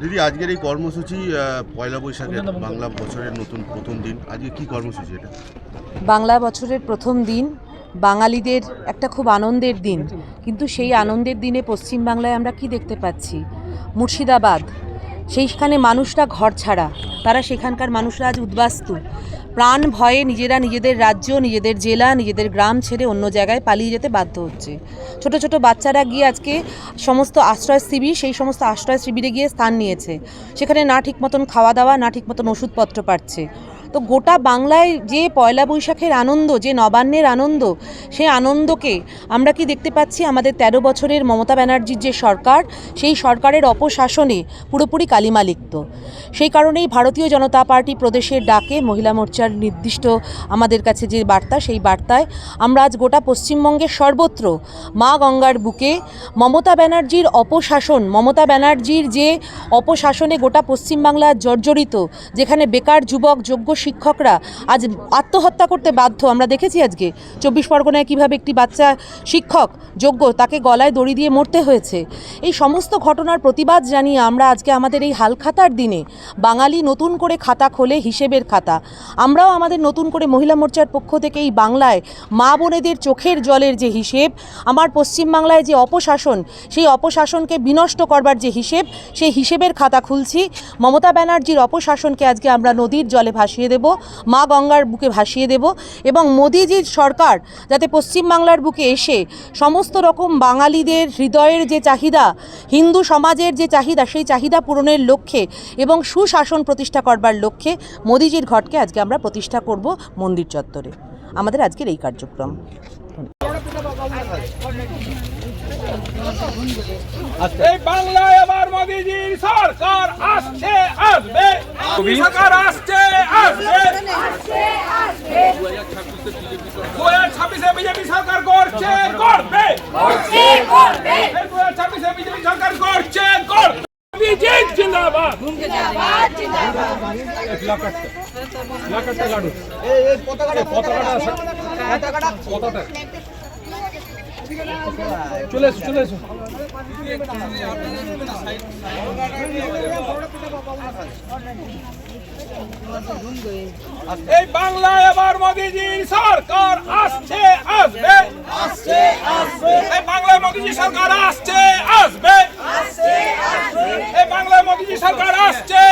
দিদি আজকের এই কর্মসূচি পয়লা বৈশাখের বাংলা বছরের নতুন প্রথম দিন। আজকে কি কর্মসূচি এটা? বাংলা বছরের প্রথম দিন বাঙালিদের একটা খুব আনন্দের দিন। কিন্তু সেই আনন্দের দিনে পশ্চিমবাংলায় আমরা কি দেখতে পাচ্ছি? মুর্শিদাবাদ সেইখানে মানুষরা ঘর ছাড়া। তারা সেখানকার মানুষরা আজ উদ্বাস্তু। প্রাণ ভয়ে নিজেরা নিজেদের রাজ্য, নিজেদের জেলা, নিজেদের গ্রাম ছেড়ে অন্য জায়গায় পালিয়ে যেতে বাধ্য হচ্ছে। ছোট ছোট বাচ্চারা গিয়ে আজকে সমস্ত আশ্রয় শিবির, সেই সমস্ত আশ্রয় শিবিরে গিয়ে স্থান নিয়েছে। সেখানে না ঠিক মতন খাওয়া দাওয়া, না ঠিক মতন ওষুধপত্র পাচ্ছে। তো গোটা বাংলায় যে পয়লা বৈশাখের আনন্দ, যে নবান্নের আনন্দ সেই আনন্দকে আমরা কি দেখতে পাচ্ছি? আমাদের ১৩ বছরের মমতা ব্যানার্জির যে সরকার, সেই সরকারের অপশাসনে পুরোপুরি কালিমালিপ্ত। সেই কারণেই ভারতীয় জনতা পার্টি প্রদেশের ডাকে মহিলা মোর্চার নির্দিষ্ট আমাদের কাছে যে বার্তা, সেই বার্তায় আমরা আজ গোটা পশ্চিমবঙ্গের সর্বত্র মা গঙ্গার বুকে মমতা ব্যানার্জির অপশাসন, মমতা ব্যানার্জির যে অপশাসনে গোটা পশ্চিমবাংলা জর্জরিত, যেখানে বেকার যুবক, যোগ্য শিক্ষকরা আজ আত্মহত্যা করতে বাধ্য। আমরা দেখেছি আজকে চব্বিশ পরগনায় কীভাবে একটি বাচ্চা শিক্ষক যোগ্য তাকে গলায় দড়ি দিয়ে মরতে হয়েছে। এই সমস্ত ঘটনার প্রতিবাদ জানিয়ে আমরা আজকে আমাদের এই হালখাতার দিনে বাঙালি নতুন করে খাতা খোলে হিসেবের খাতা। আমরাও আমাদের নতুন করে মহিলা মোর্চার পক্ষ থেকে এই বাংলায় মা বোনেদের চোখের জলের যে হিসেব, আমার পশ্চিমবাংলায় যে অপশাসন, সেই অপশাসনকে বিনষ্ট করবার যে হিসেব, সেই হিসেবের খাতা খুলছি। মমতা ব্যানার্জির অপশাসনকে আজকে আমরা নদীর জলে ভাসিয়ে দেব, মা গঙ্গার বুকে ভাসিয়ে দেব এবং মোদিজির সরকার যাতে পশ্চিমবাংলার বুকে এসে সমস্ত রকম বাঙালিদের হৃদয়ের যে চাহিদা, হিন্দু সমাজের যে চাহিদা, সেই চাহিদা পূরণের লক্ষ্যে এবং সুশাসন প্রতিষ্ঠা করবার লক্ষ্যে মোদিজির ঘটকে আজকে আমরা প্রতিষ্ঠা করব মন্দির চত্বরে। আমাদের আজকের এই কার্যক্রম। এই আবার মোদিজির সরকার আসছে আসবে। সরকার আসছে আসবে। দু হাজার ছাব্বিশে বিজেপি সরকার করছে করবে দু হাজার ছাব্বিশে বিজেপি সরকার করছে করবে বিজেপি জিন্দাবাদ। চলে এসো চলে এসো। এই বাংলায় এবার মোদিজির সরকার আসছে আসবে। আসছে আসবে। এই বাংলায় মোদিজি সরকার আসছে আসবে। আসছে আসবে। এই বাংলায় মোদিজি সরকার আসছে।